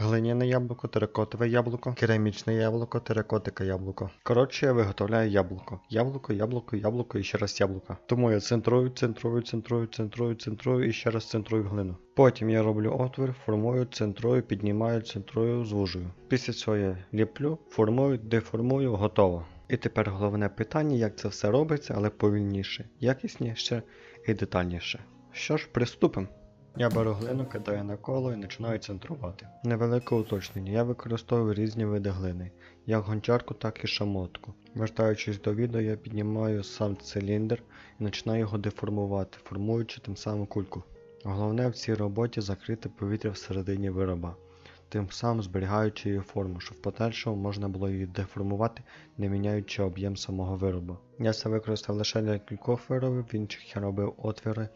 глиняне яблуко, теракотове яблуко, керамічне яблуко, теракотика яблуко. Коротше, я виготовляю яблуко. Яблуко, яблуко, яблуко і ще раз яблуко. Тому я центрую, центрую, центрую, центрую, центрую і ще раз центрую глину. Потім я роблю отвір, формую, центрую, піднімаю, центрую, звужую. Після цього я ліплю, формую, деформую, готово. І тепер головне питання, як це все робиться, але повільніше, якісніше і детальніше. Що ж, приступимо. Я беру глину, кидаю на коло і починаю центрувати. Невелике уточнення. Я використовую різні види глини, як гончарку, так і шамотку. Вертаючись до відео, я піднімаю сам циліндр і починаю його деформувати, формуючи тим самим кульку. Головне в цій роботі закрити повітря всередині вироба, тим самим зберігаючи її форму, щоб в подальшому можна було її деформувати, не міняючи об'єм самого виробу. Я це використав лише для кількох виробів, в інших я робив отвіри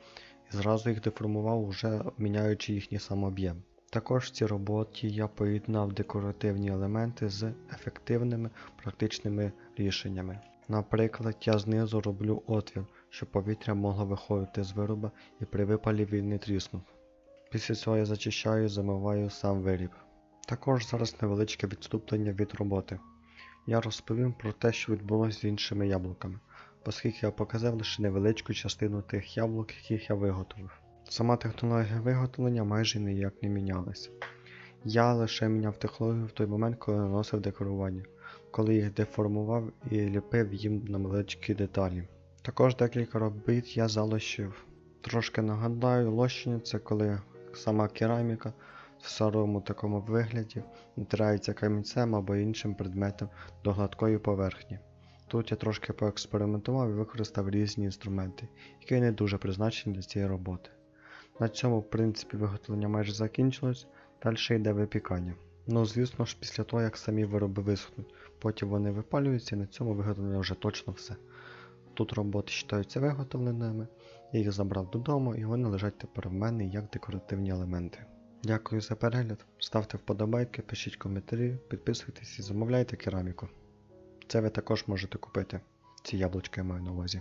зразу їх деформував, уже міняючи їхній сам об'єм. Також в цій роботі я поєднав декоративні елементи з ефективними практичними рішеннями. Наприклад, я знизу роблю отвір, щоб повітря могло виходити з вироба і при випалі він не тріснув. Після цього я зачищаю і замиваю сам виріб. Також зараз невеличке відступлення від роботи. Я розповім про те, що відбулося з іншими яблуками, оскільки я показав лише невеличку частину тих яблук, яких я виготовив. Сама технологія виготовлення майже ніяк не мінялася. Я лише міняв технологію в той момент, коли наносив декорування, коли їх деформував і ліпив їм на невеличкі деталі. Також декілька робіт я залишив. Трошки нагадаю, лощення це коли сама кераміка в сирому такому вигляді натирається камінцем або іншим предметом до гладкої поверхні. Тут я трошки поекспериментував і використав різні інструменти, які не дуже призначені для цієї роботи. На цьому, в принципі, виготовлення майже закінчилось, далі йде випікання. Ну, звісно ж, після того, як самі вироби висохнуть, потім вони випалюються і на цьому виготовлення вже точно все. Тут роботи вважаються виготовленими, я їх забрав додому і вони лежать тепер в мене як декоративні елементи. Дякую за перегляд, ставте вподобайки, пишіть коментарі, підписуйтесь і замовляйте кераміку. Це ви також можете купити. Ці яблучки я маю на увазі.